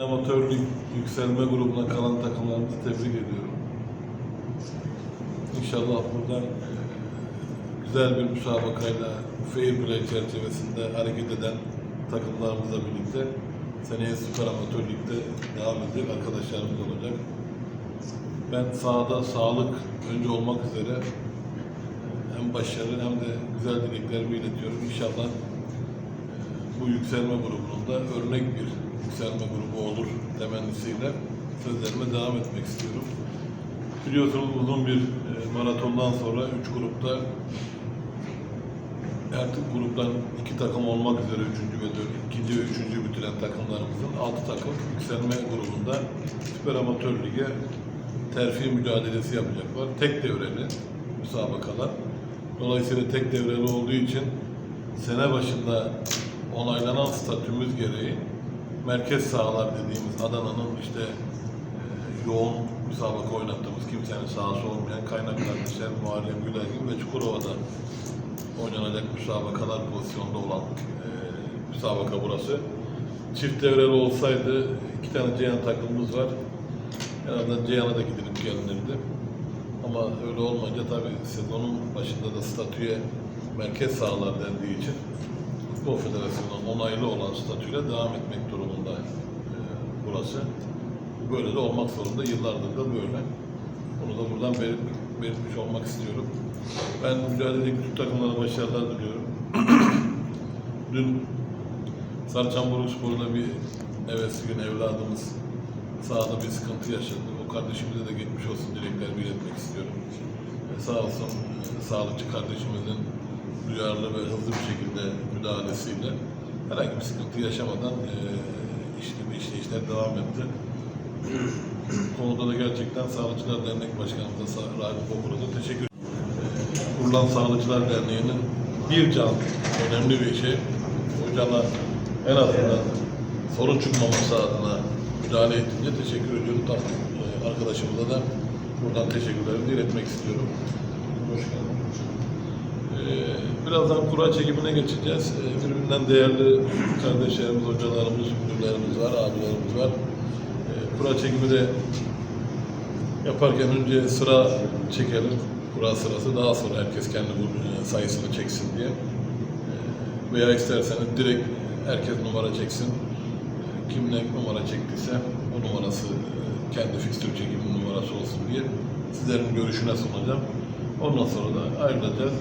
Amatörlük yükselme grubuna kalan takımlarımızı tebrik ediyorum. İnşallah buradan e, güzel bir müsabakayla fair play çerçevesinde hareket eden takımlarımızla birlikte seneye süper amatörlükte devam edecek arkadaşlarımız olacak. Ben sahada sağlık önce olmak üzere hem başarı hem de güzel dileklerimi iletiyorum. İnşallah bu yükselme grubunda örnek bir yükselme grubu olur temennisiyle sözlerime devam etmek istiyorum. Biliyorsunuz uzun bir e, maratondan sonra üç grupta artık gruptan iki takım olmak üzere üçüncü ve dört, ikinci ve üçüncü bitiren takımlarımızın altı takım yükselme grubunda Süper Amatör Lig'e terfi mücadelesi yapacaklar. Tek devreli müsabakalar. Dolayısıyla tek devreli olduğu için sene başında onaylanan statümüz gereği merkez sahalar dediğimiz Adana'nın işte e, yoğun müsabaka oynattığımız kimsenin sahası olmayan kaynak kardeşler Muharrem Gülergin ve Çukurova'da oynanacak müsabakalar pozisyonda olan e, müsabaka burası. Çift devreli olsaydı iki tane Ceyhan takımımız var. Herhalde Ceyhan'a da gidilip gelinirdi. Ama öyle olmayınca tabii sezonun başında da statüye merkez sahalar dendiği için Futbol Federasyonu'nun onaylı olan statüyle devam etmek durumunda e, burası. Böyle de olmak zorunda. Yıllardır da böyle. Bunu da buradan belir, belirtmiş olmak istiyorum. Ben mücadeledeki bütün takımlara başarılar diliyorum. Dün Sarıçamburuk Spor'da bir evvelsi gün evladımız sahada bir sıkıntı yaşadı. O kardeşimize de geçmiş olsun dileklerimi iletmek istiyorum. E, sağ olsun e, sağlıkçı kardeşimizin duyarlı ve hızlı bir şekilde müdahalesiyle herhangi bir sıkıntı yaşamadan e, işte bir işleyişler devam etti. Konuda da gerçekten Sağlıkçılar Dernek Başkanımıza Ragıp Okur'a da teşekkür ederim. Kurulan Sağlıkçılar Derneği'nin bir can önemli bir şey. O cana en azından sorun çıkmaması adına müdahale ettiğince teşekkür ediyorum. Tam, e, arkadaşımıza da buradan teşekkürlerimi iletmek istiyorum. Birazdan kura çekimine geçeceğiz. Ee, Birbirinden değerli kardeşlerimiz, hocalarımız, müdürlerimiz var, abilerimiz var. Ee, Kura çekimi de yaparken önce sıra çekelim. Kura sırası daha sonra herkes kendi e, sayısını çeksin diye. Ee, Veya isterseniz direkt herkes numara çeksin. Kim ne numara çektiyse o numarası e, kendi fikstür çekimi numarası olsun diye sizlerin görüşüne sunacağım. Ondan sonra da ayrılacağız.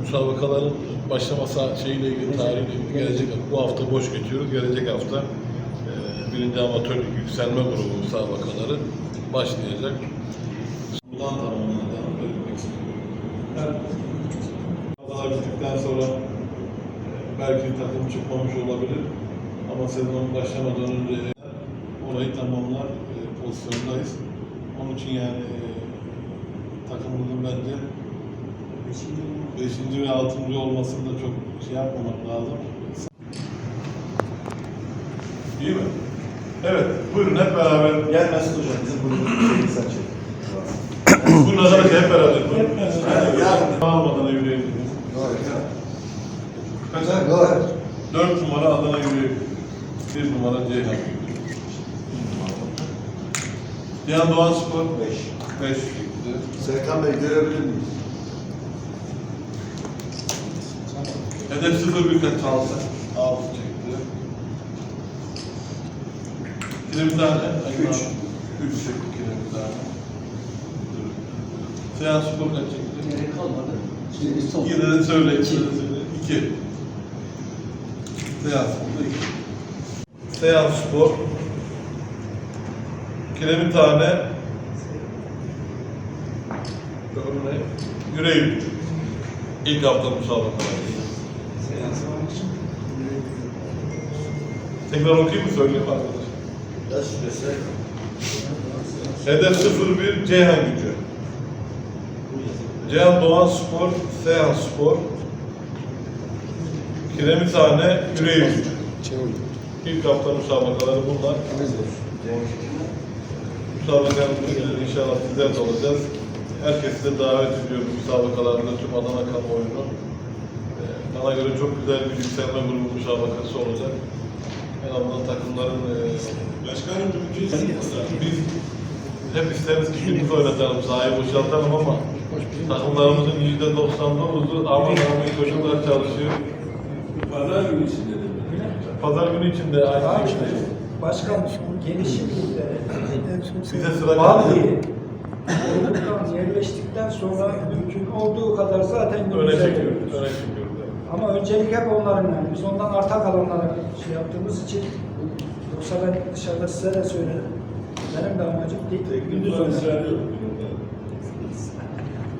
Müsabakaların başlama sa- şeyiyle ilgili tarihiyle ilgili gelecek bu hafta boş geçiyoruz. Gelecek hafta e, birinci amatörlük yükselme grubu müsabakaları başlayacak. Buradan. Ben kazalar bittikten sonra e, belki takım çıkmamış olabilir ama sezon başlamadan önce orayı tamamlar e, pozisyondayız. Onun için yani e, takımımızın bence Beşinci ve altıncı olmasını da çok şey yapmamak lazım. İyi mi? Evet, buyurun hep beraber. Gel Mesut Hocam bizim grubun sen çek. Buyurun arkadaşlar hep beraber. Buyurun. beraber. Almadan yürüyelim. Kaç? Dört numara Adana yürüyelim. Bir numara Ceyhan. Cihan Doğan Spor. Beş. Beş. Serkan Bey görebilir miyiz? Hedef sıfır bir kaç alsa. Altı çekti. Yine bir tane. Üç. Üç çektik yine bir tane. Seyhan Spor kaç çekti? Gerek kalmadı. Şimdi son. Yine de söyle. İki. İki. Seyhan Spor'da iki. Seyhan Spor. Bir tane. Öbürü ne? Yüreği. İlk hafta müsabakaları. Tekrar okuyayım mı söyleyeyim mi arkadaşlar? Yaş süresi. Hedef 01 Ceyhan gücü. Ceyhan Doğan Spor, Seyhan Spor, Kiremithane, Yüreği gücü. İlk hafta müsabakaları bunlar. Müsabakalarımızda inşallah sizler de olacağız. Herkesi de davet ediyorum müsabakalarında tüm Adana kamuoyunu. Bana göre çok güzel bir yükselme grubu müsabakası olacak. En azından takımların e, biz hep isteriz ki günümüzü oynatalım, sahayı boşaltalım ama takımlarımızın yüzde 99'u aman aman çocuklar çalışıyor. Pazar günü içinde de. Pazar günü içinde aynı Abi, şekilde. Başkan gelişim Bize sıra geldi. oradan yerleştikten sonra mümkün olduğu kadar zaten Öne çekiyoruz, öne çekiyoruz. Ama öncelik hep onların yani. Biz ondan arta kalanlara şey yaptığımız için yoksa ben dışarıda size de söyledim. Benim de amacım değil. Gündüz oynamak.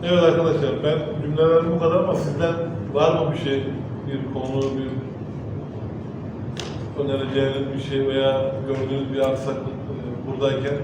Evet arkadaşlar ben cümlelerim bu kadar ama sizden var mı bir şey, bir konu, bir önereceğiniz bir şey veya gördüğünüz bir aksaklık e, buradayken